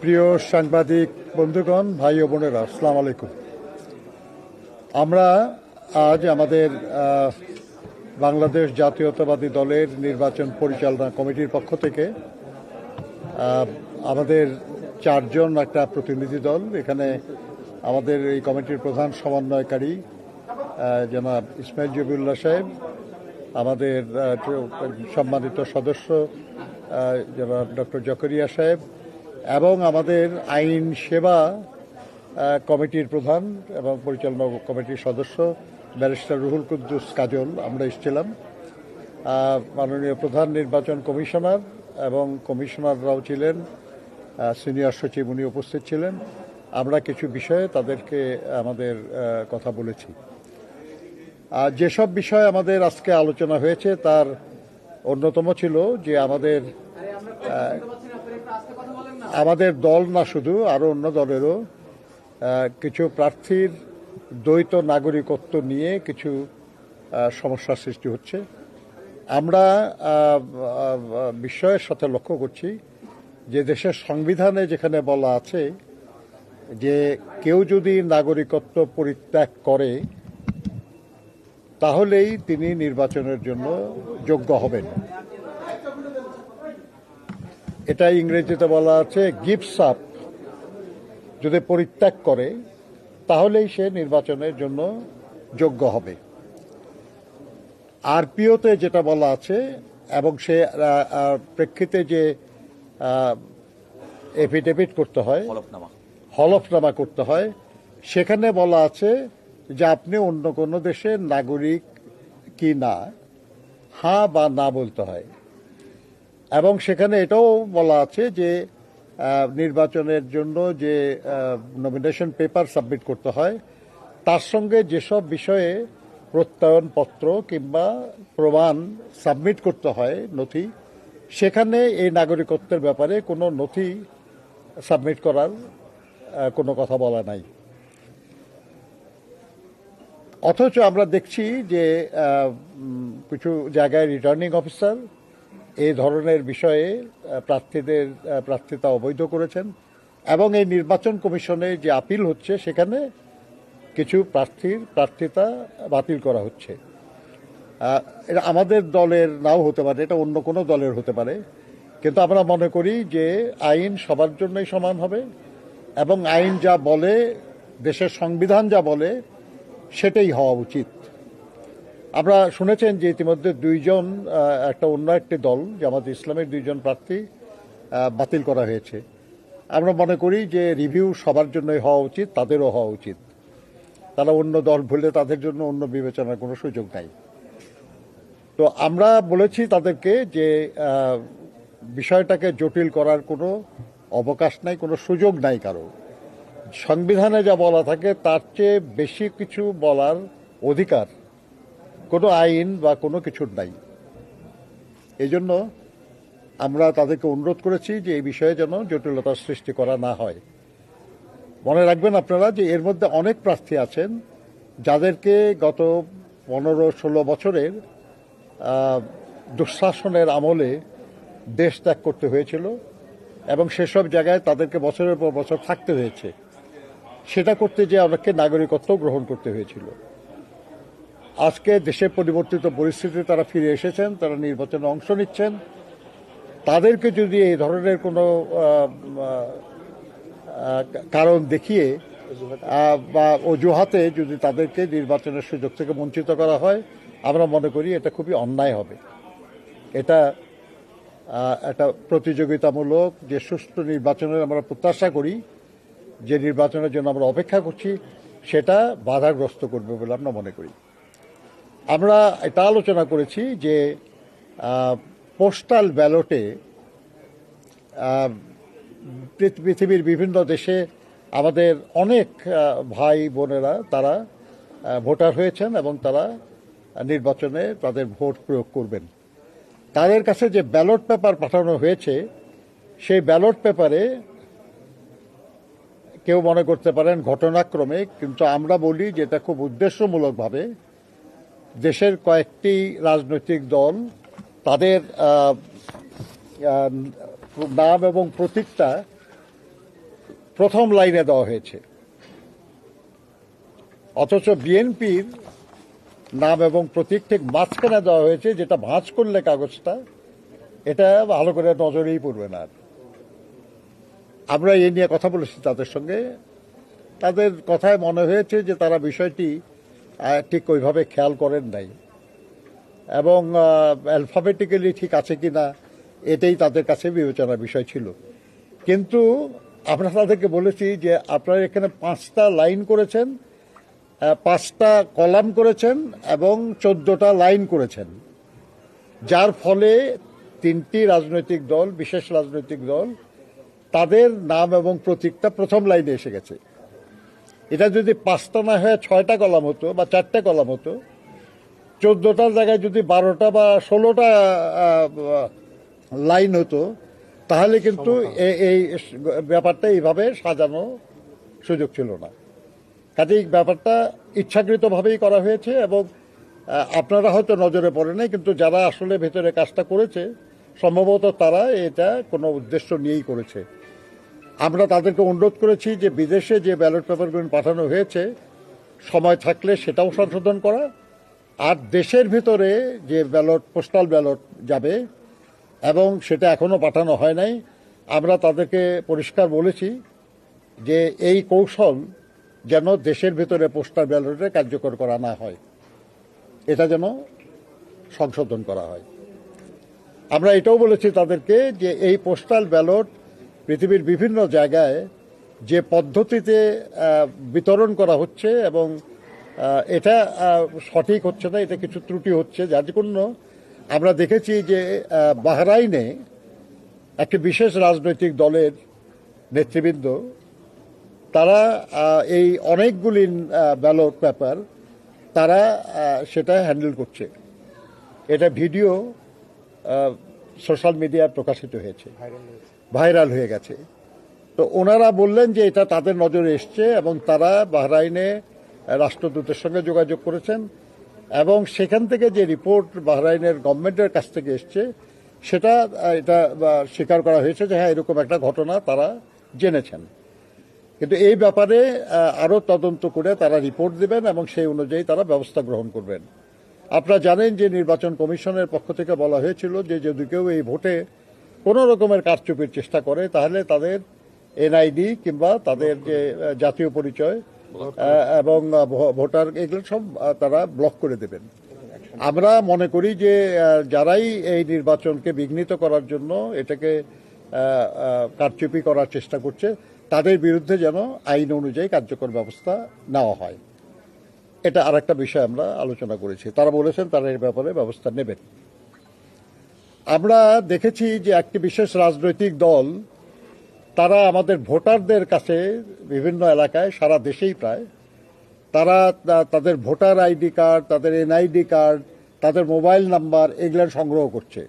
প্রিয় সাংবাদিক বন্ধুগণ, ভাই ও বোনেরা, আসসালাম আলাইকুম। আমরা আজ আমাদের বাংলাদেশ জাতীয়তাবাদী দলের নির্বাচন পরিচালনা কমিটির পক্ষ থেকে আমাদের চারজন একটা প্রতিনিধি দল, এখানে আমাদের এই কমিটির প্রধান সমন্বয়কারী জনাব ইসমাইল জবিউল্লাহ সাহেব, আমাদের সম্মানিত সদস্য জনাব ডক্টর জকরিয়া সাহেব এবং আমাদের আইন সেবা কমিটির প্রধান এবং পরিচালনা কমিটির সদস্য, ব্যারিস্টার রুহুল কুদ্দুস কাজল, আমরা এসেছিলাম। মাননীয় প্রধান নির্বাচন কমিশনার এবং কমিশনাররাও ছিলেন সিনিয়র সচিব উনি উপস্থিত ছিলেন। আমরা কিছু বিষয়ে তাদেরকে আমাদের কথা বলেছি। আর যেসব বিষয় আমাদের আজকে আলোচনা হয়েছে, তার অন্যতম ছিল যে আমাদের আমাদের দল না শুধু আরও অন্য দলেরও কিছু প্রার্থীর দ্বৈত নাগরিকত্ব নিয়ে কিছু সমস্যার সৃষ্টি হচ্ছে। আমরা বিষয়ের সাথে লক্ষ্য করছি যে দেশের সংবিধানে যেখানে বলা আছে যে কেউ যদি নাগরিকত্ব পরিত্যাগ করে, তাহলেই তিনি নির্বাচনের জন্য যোগ্য হবেন। এটা ইংরেজিতে বলা আছে গিফটস আপ যদি পরিত্যাগ করে তাহলেই সে নির্বাচনের জন্য যোগ্য হবে। আরপিওতে যেটা বলা আছে এবং সে প্রেক্ষিতে যে এফিডেভিট করতে হয় হলফনামা। হলফনামা করতে হয় সেখানে বলা আছে যে আপনি অন্য কোনো দেশের নাগরিক কি না হ্যাঁ বা না বলতে হয়। এবং সেখানে এটাও বলা আছে যে নির্বাচনের জন্য যে নমিনেশন পেপার সাবমিট করতে হয়, তার সঙ্গে যেসব বিষয়ে প্রত্যয়নপত্র কিংবা প্রমাণ সাবমিট করতে হয় নথি, সেখানে এই নাগরিকত্বের ব্যাপারে কোনো নথি সাবমিট করার কোনো কথা বলা নাই। অথচ আমরা দেখছি যে কিছু জায়গায় রিটার্নিং অফিসার এই ধরনের বিষয়ে প্রার্থীদের প্রার্থিতা অবৈধ করেছেন এবং এই নির্বাচন কমিশনে যে আপিল হচ্ছে, সেখানে কিছু প্রার্থীর প্রার্থিতা বাতিল করা হচ্ছে। এটা আমাদের দলের নাও হতে পারে, এটা অন্য কোনো দলের হতে পারে। কিন্তু আমরা মনে করি যে আইন সবার জন্যই সমান হবে এবং আইন যা বলে, দেশের সংবিধান যা বলে, সেটাই হওয়া উচিত। আমরা শুনেছেন যে ইতিমধ্যে দুইজন একটা অন্য একটি দল, জামাত ইসলামের দুইজন প্রার্থী বাতিল করা হয়েছে। আমরা মনে করি যে রিভিউ সবার জন্যই হওয়া উচিত, তাদেরও হওয়া উচিত। তারা অন্য দল ভুলে তাদের জন্য অন্য বিবেচনার কোনো সুযোগ নাই। তো আমরা বলেছি তাদেরকে যে বিষয়টাকে জটিল করার কোনো অবকাশ নাই, কোনো সুযোগ নাই কারও। সংবিধানে যা বলা থাকে, তার চেয়ে বেশি কিছু বলার অধিকার কোনো আইন বা কোনো কিছুর নাই। এই জন্য আমরা তাদেরকে অনুরোধ করেছি যে এই বিষয়ে যেন জটিলতার সৃষ্টি করা না হয়। মনে রাখবেন আপনারা যে এর মধ্যে অনেক প্রার্থী আছেন, যাদেরকে গত পনেরো ষোলো বছরের দুঃশাসনের আমলে দেশ ত্যাগ করতে হয়েছিল এবং সেসব জায়গায় তাদেরকে বছরের পর বছর থাকতে হয়েছে। সেটা করতে যে অনেককে নাগরিকত্ব গ্রহণ করতে হয়েছিল। আজকে দেশের পরিবর্তিত পরিস্থিতি তারা ফিরে এসেছেন, তারা নির্বাচনে অংশ নিচ্ছেন। তাদেরকে যদি এই ধরনের কোনো কারণ দেখিয়ে বা অজুহাতে যদি তাদেরকে নির্বাচনের সুযোগ থেকে বঞ্চিত করা হয়, আমরা মনে করি এটা খুবই অন্যায় হবে। এটা একটা প্রতিযোগিতামূলক যে সুষ্ঠু নির্বাচনের আমরা প্রত্যাশা করি, যে নির্বাচনের জন্য আমরা অপেক্ষা করছি, সেটা বাধাগ্রস্ত করবে বলে আমরা মনে করি। আমরা এটা আলোচনা করেছি যে পোস্টাল ব্যালটে পৃথিবীর বিভিন্ন দেশে আমাদের অনেক ভাই বোনেরা, তারা ভোটার হয়েছেন এবং তারা নির্বাচনে তাদের ভোট প্রয়োগ করবেন। তাদের কাছে যে ব্যালট পেপার পাঠানো হয়েছে, সেই ব্যালট পেপারে কেউ মনে করতে পারেন ঘটনাক্রমে, কিন্তু আমরা বলি যে এটা খুব উদ্দেশ্যমূলকভাবে দেশের কয়েকটি রাজনৈতিক দল তাদের নাম এবং প্রতীকটা প্রথম লাইনে দেওয়া হয়েছে অথচ বিএনপির নাম এবং প্রতীক ঠিক মাঝখানে দেওয়া হয়েছে, যেটা ভাঁজ করলে কাগজটা, এটা ভালো করে নজরেই পড়বে না। আমরা এই নিয়ে কথা বলেছি তাদের সঙ্গে তাদের কথায় মনে হয়েছে যে তারা বিষয়টি ঠিক ওইভাবে খেয়াল করেন নাই। এবং অ্যালফাবেটিক্যালি ঠিক আছে কি না এটাই তাদের কাছে বিবেচনার বিষয় ছিল। কিন্তু আমরা তাদেরকে বলেছি যে আপনারা এখানে পাঁচটা লাইন করেছেন পাঁচটা কলাম করেছেন এবং চোদ্দটা লাইন করেছেন। যার ফলে তিনটি রাজনৈতিক দল, বিশেষ রাজনৈতিক দল, তাদের নাম এবং প্রতীকটা প্রথম লাইনে এসে গেছে। এটা যদি পাঁচটা না হয়ে ছয়টা কলাম হতো বা চারটে কলাম হতো চোদ্দটার জায়গায় যদি বারোটা বা ষোলোটা লাইন হতো তাহলে কিন্তু এই ব্যাপারটা এইভাবে সাজানো সুযোগ ছিল না। কাজেই ব্যাপারটা ইচ্ছাকৃতভাবেই করা হয়েছে এবং আপনারা হয়তো নজরে পড়ে নাই কিন্তু যারা আসলে ভেতরে কাজটা করেছে সম্ভবত তারা এটা কোনো উদ্দেশ্য নিয়েই করেছে। আমরা তাদেরকে অনুরোধ করেছি যে বিদেশে যে ব্যালট পেপারগুলো পাঠানো হয়েছে, সময় থাকলে সেটাও সংশোধন করা। আর দেশের ভিতরে যে ব্যালট, পোস্টাল ব্যালট যাবে, এবং সেটা এখনও পাঠানো হয় নাই, আমরা তাদেরকে পরিষ্কার বলেছি যে এই কৌশল যেন দেশের ভিতরে পোস্টাল ব্যালটে কার্যকর করা না হয়। এটা যেন সংশোধন করা হয়। আমরা এটাও বলেছি তাদেরকে যে এই পোস্টাল ব্যালট পৃথিবীর বিভিন্ন জায়গায় যে পদ্ধতিতে বিতরণ করা হচ্ছে এবং এটা সঠিক হচ্ছে না, এটা কিছু ত্রুটি হচ্ছে, যার জন্য আমরা দেখেছি যে বাহরাইনে একটি বিশেষ রাজনৈতিক দলের নেতৃবৃন্দ, তারা এই অনেকগুলি ব্যালট পেপার তারা সেটা হ্যান্ডেল করছে। এটা ভিডিও সোশ্যাল মিডিয়ায় প্রকাশিত হয়েছে। ভাইরাল হয়ে গেছে। তো ওনারা বললেন যে এটা তাদের নজরে এসছে এবং তারা বাহরাইনে রাষ্ট্রদূতের সঙ্গে যোগাযোগ করেছেন এবং সেখান থেকে যে রিপোর্ট বাহরাইনের গভর্নমেন্টের কাছ থেকে এসছে, সেটা এটা স্বীকার করা হয়েছে যে হ্যাঁ এরকম একটা ঘটনা তারা জেনেছেন। কিন্তু এই ব্যাপারে আরও তদন্ত করে তারা রিপোর্ট দেবেন এবং সেই অনুযায়ী তারা ব্যবস্থা গ্রহণ করবেন। আপনারা জানেন যে নির্বাচন কমিশনের পক্ষ থেকে বলা হয়েছিল যে যদি কেউ এই ভোটে কোনো রকমের কারচুপির চেষ্টা করে তাহলে তাদের এনআইডি কিংবা তাদের যে জাতীয় পরিচয় এবং ভোটার এগুলো সব তারা ব্লক করে দেবেন। আমরা মনে করি যে যারাই এই নির্বাচনকে বিঘ্নিত করার জন্য এটাকে কারচুপি করার চেষ্টা করছে তাদের বিরুদ্ধে যেন আইন অনুযায়ী কার্যকর ব্যবস্থা নেওয়া হয়। এটা আর একটা বিষয় আমরা আলোচনা করেছি। তারা বলেছেন তারা এর ব্যাপারে ব্যবস্থা নেবেন। আমরা দেখেছি যে একটি বিশেষ রাজনৈতিক দল, তারা আমাদের ভোটারদের কাছে বিভিন্ন এলাকায়, সারা দেশেই প্রায়, তারা তাদের ভোটার আইডি কার্ড, তাদের এনআইডি কার্ড, তাদের মোবাইল নাম্বার এগুলো সংগ্রহ করছে।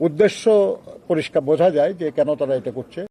উদ্দেশ্য পরিষ্কার, বোঝা যায় যে কেন তারা এটা করছে।